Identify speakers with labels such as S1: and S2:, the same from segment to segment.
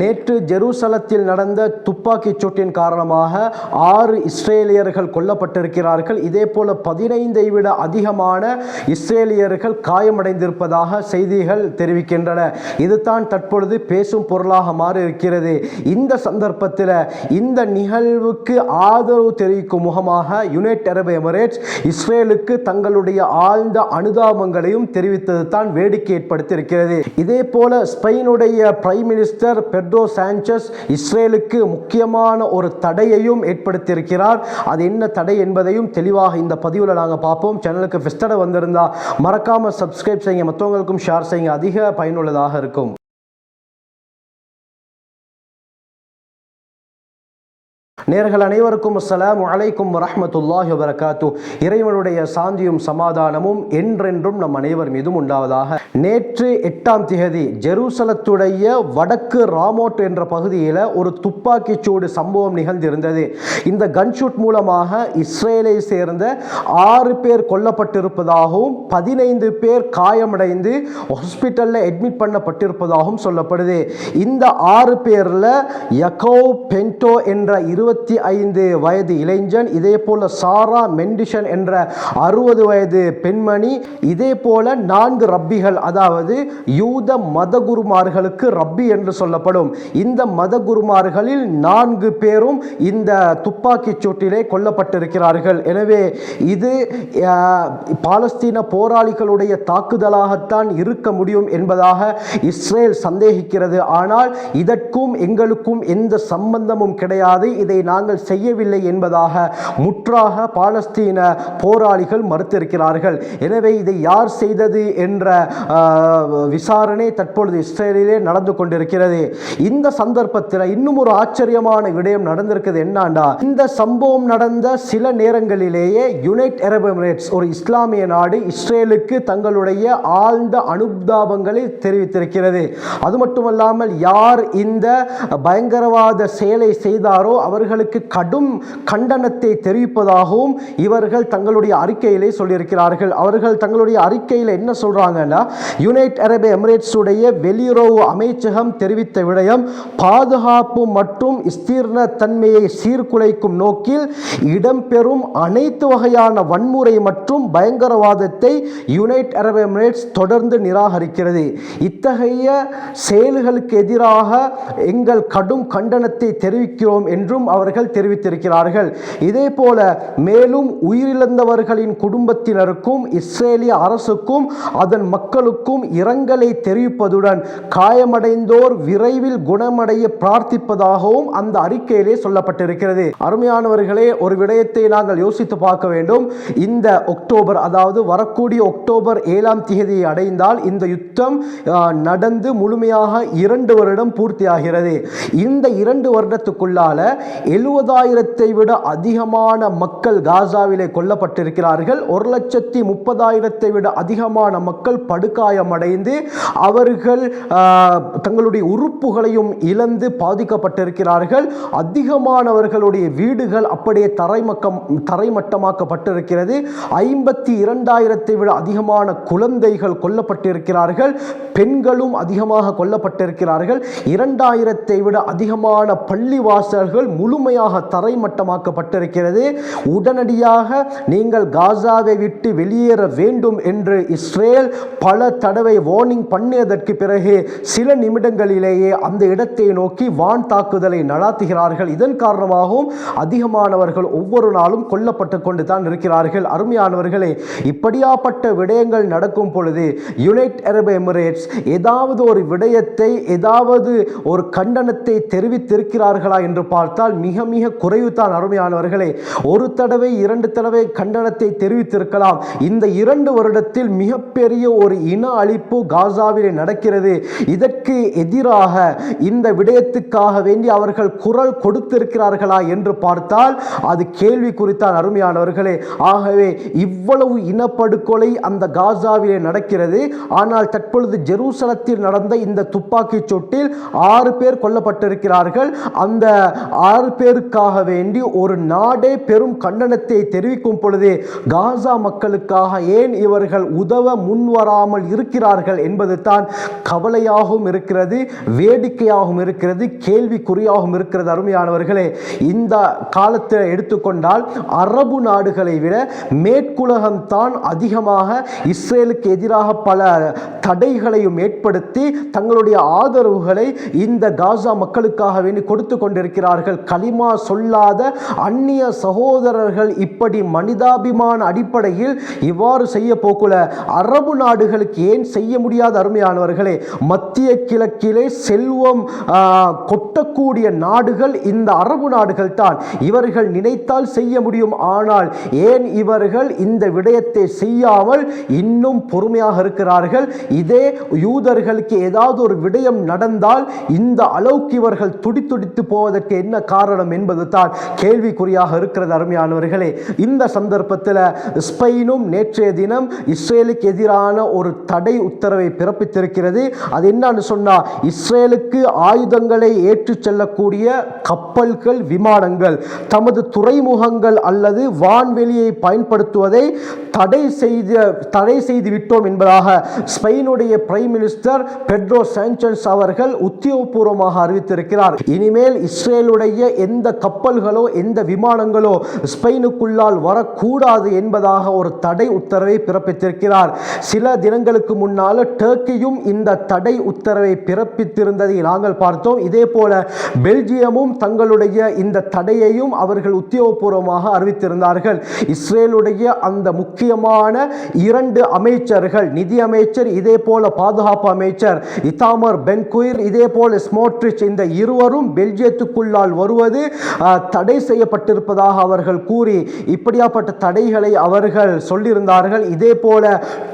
S1: நேற்று ஜெருசலத்தில் நடந்த துப்பாக்கிச் சூட்டின் காரணமாக ஆறு இஸ்ரேலியர்கள் கொல்லப்பட்டிருக்கிறார்கள். இதே போல பதினைந்தை விட அதிகமான இஸ்ரேலியர்கள் காயமடைந்திருப்பதாக செய்திகள் தெரிவிக்கின்றன. இதுதான் தற்பொழுது பேசும் பொருளாக மாறி இருக்கிறது இந்த சந்தர்ப்பத்தில் இந்த நிகழ்வுக்கு ஆதரவு தெரிவிக்கும் முகமாக யுனைட் அரபு எமிரேட்ஸ் இஸ்ரேலுக்கு தங்களுடைய ஆழ்ந்த அனுதாபங்களையும் தெரிவித்தது தான் வேடிக்கை ஏற்படுத்தியிருக்கிறது. இதே போல ஸ்பெயினுடைய பிரைம் மினிஸ்டர் பெட்ரோ சான்சஸ் இஸ்ரேலுக்கு முக்கியமான ஒரு தடையையும் ஏற்படுத்தியிருக்கிறார். அது என்ன தடை என்பதையும் தெளிவாக இந்த பதிவில் நாங்கள் பார்ப்போம். சேனலுக்கு ஃபெஸ்டடை வந்திருந்தால் மறக்காம சப்ஸ்கிரைப் செய்யுங்க. மற்றவங்களுக்கும் ஷேர் செய்யுங்க. அதிக பயனுள்ளதாக இருக்கும். நேர்கள் அனைவருக்கும் அஸ்லாம் வலைக்கும் வரமத்துல்லாஹி வரகாத்து இறைவனுடைய சாந்தியும் சமாதானமும் என்றென்றும் நம் அனைவர் மீதும் உண்டாவதாக. நேற்று எட்டாம் திகதி ஜெருசலத்துடைய வடக்கு ராமோட் என்ற பகுதியில் ஒரு துப்பாக்கிச் சூடு சம்பவம் நிகழ்ந்திருந்தது. இந்த கன்ஷூட் மூலமாக இஸ்ரேலை சேர்ந்த ஆறு பேர் கொல்லப்பட்டிருப்பதாகவும் பதினைந்து பேர் காயமடைந்து ஹாஸ்பிட்டலில் அட்மிட் பண்ணப்பட்டிருப்பதாகவும் சொல்லப்படுது. இந்த ஆறு பேரில் யகோ பென்டோ என்ற இருபத்தி ஐந்து வயது இளைஞன் இதே போல சாரா மெண்டிஷன் என்ற அறுபது வயது பெண்மணி இதே போல நான்கு ரப்பிகள் அதாவது யூத மதகுருமார்களுக்கு ரப்பி என்று சொல்லப்படும். இந்த மதகுருமார்களில் நான்கு பேரும் இந்த துப்பாக்கிச் சூட்டிலே கொல்லப்பட்டிருக்கிறார்கள். எனவே இது பாலஸ்தீன போராளிகளுடைய தாக்குதலாகத்தான் இருக்க முடியும் என்பதாக இஸ்ரேல் சந்தேகிக்கிறது. ஆனால் இதற்கும் எங்களுக்கும் எந்த சம்பந்தமும் கிடையாது. இதை நாங்கள் செய்யவில்லை என்பதாக முற்றாக பாலஸ்தீன போராளிகள் மறுத்திருக்கிறார்கள். எனவே இதை யார் செய்தது என்ற விசாரணை தற்பொழுது இஸ்ரேலிலே நடந்து கொண்டிருக்கிறது. இந்த சந்தர்ப்பத்தில் இன்னும் ஒரு ஆச்சரியமான விடயம் நடந்திருக்கிறது என்னாண்டா இந்த சம்பவம் நடந்த சில நேரங்களிலேயே யுனைட் அரப் எமிரேட்ஸ் ஒரு இஸ்லாமிய நாடு இஸ்ரேலுக்கு தங்களுடைய ஆழ்ந்த அனுதாபங்களை தெரிவித்திருக்கிறது. அது மட்டுமல்லாமல் யார் இந்த பயங்கரவாத செயலை செய்தாரோ அவர்கள் இவர்களுக்கு கடும் கண்டனத்தை தெரிவிப்பதாகவும் இவர்கள் தங்களுடைய அறிக்கையிலே சொல்லியிருக்கிறார்கள். அவர்கள் தங்களுடைய அறிக்கையில் என்ன சொல்கிறாங்கன்னா யுனைட் அரபு எமிரேட்ஸ் உடைய வெளியுறவு அமைச்சகம் தெரிவித்த விடயம் பாதுகாப்பு மற்றும் ஸ்தீர்ண தன்மையை சீர்குலைக்கும் நோக்கில் இடம்பெறும் அனைத்து வகையான வன்முறை மற்றும் பயங்கரவாதத்தை யுனைட் அரபு எமிரேட்ஸ் தொடர்ந்து நிராகரிக்கிறது. இத்தகைய செயல்களுக்கு எதிராக எங்கள் கடும் கண்டனத்தை தெரிவிக்கிறோம் என்றும் அவர்கள் தெரிவித்திருக்கிறார்கள். இதே போல மேலும் உயிரிழந்தவர்களின் குடும்பத்தினருக்கும் இஸ்ரேலிய அரசுக்கும் அதன் மக்களுக்கும் இரங்கலை தெரிவிப்பதுடன் காயமடைந்தோர் விரைவில் குணமடைய பிரார்த்திப்பதாகவும் அந்த அறிக்கையிலே சொல்லப்பட்டிருக்கிறது. அருமையானவர்களே ஒரு விடயத்தை நாங்கள் யோசித்து பார்க்க வேண்டும். இந்த அக்டோபர் அதாவது வரக்கூடிய அக்டோபர் ஏழாம் தேதியை அடைந்தால் இந்த யுத்தம் நடந்து முழுமையாக இரண்டு வருடம் பூர்த்தியாகிறது. இந்த இரண்டு வருடத்துக்குள்ளால எழுபதாயிரத்தை விட அதிகமான மக்கள் காசாவிலே கொல்லப்பட்டிருக்கிறார்கள். ஒரு லட்சத்தி முப்பதாயிரத்தை விட அதிகமான மக்கள் படுகாயமடைந்து அவர்கள் தங்களுடைய உறுப்புகளையும் இழந்து பாதிக்கப்பட்டிருக்கிறார்கள். அதிகமானவர்களுடைய வீடுகள் அப்படியே தரைமக்கம் தரைமட்டமாக்கப்பட்டிருக்கிறது. ஐம்பத்தி இரண்டாயிரத்தை விட அதிகமான குழந்தைகள் கொல்லப்பட்டிருக்கிறார்கள். பெண்களும் அதிகமாக கொல்லப்பட்டிருக்கிறார்கள். இரண்டாயிரத்தை விட அதிகமான பள்ளிவாசல்கள் முழுமையாக தரைமட்டமாக்கப்பட்டிருக்கிறது. உடனடியாக நீங்கள் காசாவை விட்டு வெளியேற வேண்டும் என்று இஸ்ரேல் பல தடவை வார்னிங் பண்ணியதற்கு பிறகு சில நிமிடங்களிலேயே அந்த இடத்தை நோக்கி வான் தாக்குதலை நடாத்துகிறார்கள். இதன் காரணமாகவும் அதிகமானவர்கள் ஒவ்வொரு நாளும் கொல்லப்பட்டு கொண்டு தான் இருக்கிறார்கள். அருமையானவர்களே இப்படியாப்பட்ட விடயங்கள் நடக்கும் பொழுது யுனைட் அரபு எமிரேட்ஸ் ஏதாவது ஒரு விடயத்தை ஏதாவது ஒரு கண்டனத்தை தெரிவித்திருக்கிறார்களா என்று பார்த்தால் மிக மிக குறைவு தான் அருமையானவர்களே. ஒரு தடவை இரண்டு தடவை கண்டனத்தை தெரிவித்திருக்கலாம். இந்த இரண்டு வருடத்தில் மிகப்பெரிய ஒரு இன அழிப்பு காசாவிலே நடக்கிறது. இதற்கு எதிராக இந்த விடயத்துக்காக வேண்டி அவர்கள் குரல் கொடுத்திருக்கிறார்களா என்று பார்த்தால் அது கேள்வி குறித்தான் அருமையானவர்களே. ஆகவே இவ்வளவு இனப்படுகொலை அந்த காசாவிலே நடக்கிறது. ஆனால் தற்பொழுது ஜெருசலத்தில் நடந்த இந்த துப்பாக்கிச் சூட்டில் ஆறு பேர் கொல்லப்பட்டிருக்கிறார்கள். அந்த ஆறு பேருக்காக வேண்டி ஒரு நாடே பெரும் கண்டனத்தை தெரிவிக்கும் பொழுதே காசா மக்களுக்காக ஏன் இவர்கள் உதவ முன்வராமல் இருக்கிறார்கள் என்பது தான் கவலையாகவும் இருக்கிறது வேடிக்கையாகவும் இருக்கிறது கேள்விக்குறியாகவும் இருக்கிறது. அருமையானவர்களே இந்த காலத்தில் எடுத்துக்கொண்டால் அரபு நாடுகளை விட மேற்குலகம் தான் அதிகமாக இஸ்ரேலுக்கு எதிராக பல தடைகளையும் ஏற்படுத்தி தங்களுடைய ஆதரவுகளை இந்த காசா மக்களுக்காக வேண்டி கொடுத்து கொண்டிருக்கிறார்கள். கலிமா சொல்லாத அந்நிய சகோதரர்கள் இப்படி மனிதாபிமான அடிப்படையில் இவ்வாறு செய்ய போக்குல. அரபு நாடுகளுக்கு ஏன் செய்ய முடியாத அருமையானவர்களே மத்திய கிழக்கிலே செல்வம் கொட்டக்கூடிய நாடுகள் இந்த அரபு நாடுகள் தான். இவர்கள் நினைத்தால் செய்ய முடியும் ஆனால் ஏன் இவர்கள் இந்த விடயத்தை செய்யாமல் இன்னும் பொறுமையாக இருக்கிறார்கள்? இதே யூதர்களுக்கு ஏதாவது ஒரு விடயம் நடந்தால் இந்த அளவுக்கு இவர்கள் துடித்துடித்து போவதற்கு என்ன காரணம்? என்பது தான் கேள்விக்குறியாக இருக்கிறது அருமையானவர்களே. இந்த சந்தர்ப்பத்தில் ஸ்பெயினும் நேற்றைய தினம் இஸ்ரேலுக்கு எதிரான ஒரு தடை உத்தரவை பிறப்பித்திருக்கிறது. அது என்னன்னு சொன்னால் இஸ்ரேலுக்கு ஆயுதங்களை ஏற்றிச் செல்லக்கூடிய கப்பல்கள் விமானங்கள் தமது துறைமுகங்கள் அல்லது வான்வெளியை பயன்படுத்துவதை தடை செய்த தடை செய்து விட்டோம் என்பதாக ஸ்பெயினுடைய பிரைம் மினிஸ்டர் பெட்ரோ சான்சன்ஸ் அவர்கள் உத்தியோகபூர்வமாக அறிவித்திருக்கிறார். இனிமேல் இஸ்ரேலுடைய எந்த கப்பல்களோ எந்த விமானங்களோ ஸ்பெயினுக்குள்ளால் வரக்கூடாது என்பதாக ஒரு தடை உத்தரவை பிறப்பித்திருக்கிறார். சில தினங்களுக்கு முன்னால் டர்க்கியும் இந்த தடை உத்தரவை பிறப்பித்திருந்ததை நாங்கள் பார்த்தோம். இதே போல பெல்ஜியமும் தங்களுடைய இந்த தடையையும் அவர்கள் உத்தியோகபூர்வமாக அறிவித்திருந்தார்கள். இஸ்ரேலுடைய அந்த முக்கியமான இரண்டு அமைச்சர்கள் நிதி அமைச்சர் இதே போல பாதுகாப்பு அமைச்சர் இத்தாமர் பென்குயிர் இதே போல ஸ்மோட்ரிச் இந்த இருவரும் பெல்ஜியத்துக்குள்ளால் வருவது என்பது தடை செய்யப்பட்டிருப்பதாக அவர்கள் கூறி இப்படியாப்பட்ட தடைகளை அவர்கள் சொல்லியிருந்தார்கள். இதே போல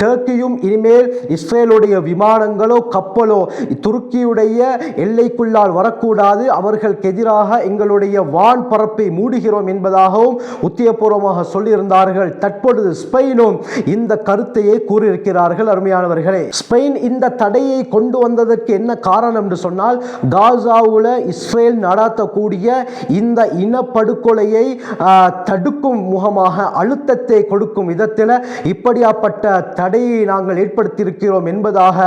S1: டர்க்கியும் இனிமேல் இஸ்ரேலுடைய விமானங்களோ கப்பலோ துருக்கியுடைய எல்லைக்குள்ளால் வரக்கூடாது. அவர்களுக்கு எதிராக எங்களுடைய வான் பரப்பை மூடுகிறோம் என்பதாகவும் உத்தியபூர்வமாக சொல்லியிருந்தார்கள். தற்பொழுது ஸ்பெயினும் இந்த கருத்தையே கூறியிருக்கிறார்கள் அருமையானவர்களே. ஸ்பெயின் இந்த தடையை கொண்டு வந்ததற்கு என்ன காரணம் என்று சொன்னால் காசாவுல இஸ்ரேல் நடாத்தக்கூடிய இந்த இனப்படுகொலையை தடுக்கும் முகமாக அழுத்தத்தை கொடுக்கும் விதத்தில் இப்படியாப்பட்ட தடையை நாங்கள் ஏற்படுத்தியிருக்கிறோம் என்பதாக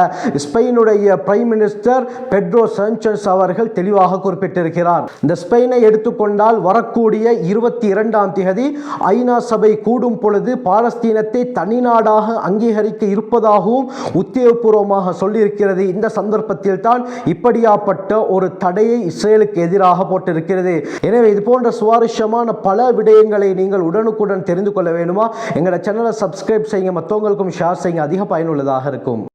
S1: ஸ்பெயினுடைய பிரைம் மினிஸ்டர் பெட்ரோ சாnchez அவர்கள் தெளிவாக குறிப்பிட்டிருக்கிறார். இந்த ஸ்பெயினை எடுத்துக்கொண்டால் வரக்கூடிய இருபத்தி இரண்டாம் தேதி ஐநா சபை கூடும் பொழுது பாலஸ்தீனத்தை தனிநாடாக அங்கீகரிக்க இருப்பதாகவும் உத்தியோகபூர்வமாக சொல்லியிருக்கிறது. இந்த சந்தர்ப்பத்தில் தான் இப்படியாப்பட்ட ஒரு தடையை இஸ்ரேலுக்கு எதிராக போட்டிருக்கிறது. எனவே இது போன்ற சுவாரஸ்யமான பல விடயங்களை நீங்கள் உடனுக்குடன் தெரிந்து கொள்ள வேண்டுமா? எங்களோட சேனலை சப்ஸ்கிரைப் செய்யுங்க மற்றவங்களுக்கும் ஷேர் செய்யுங்க. அதிக பயனுள்ளதாக இருக்கும்.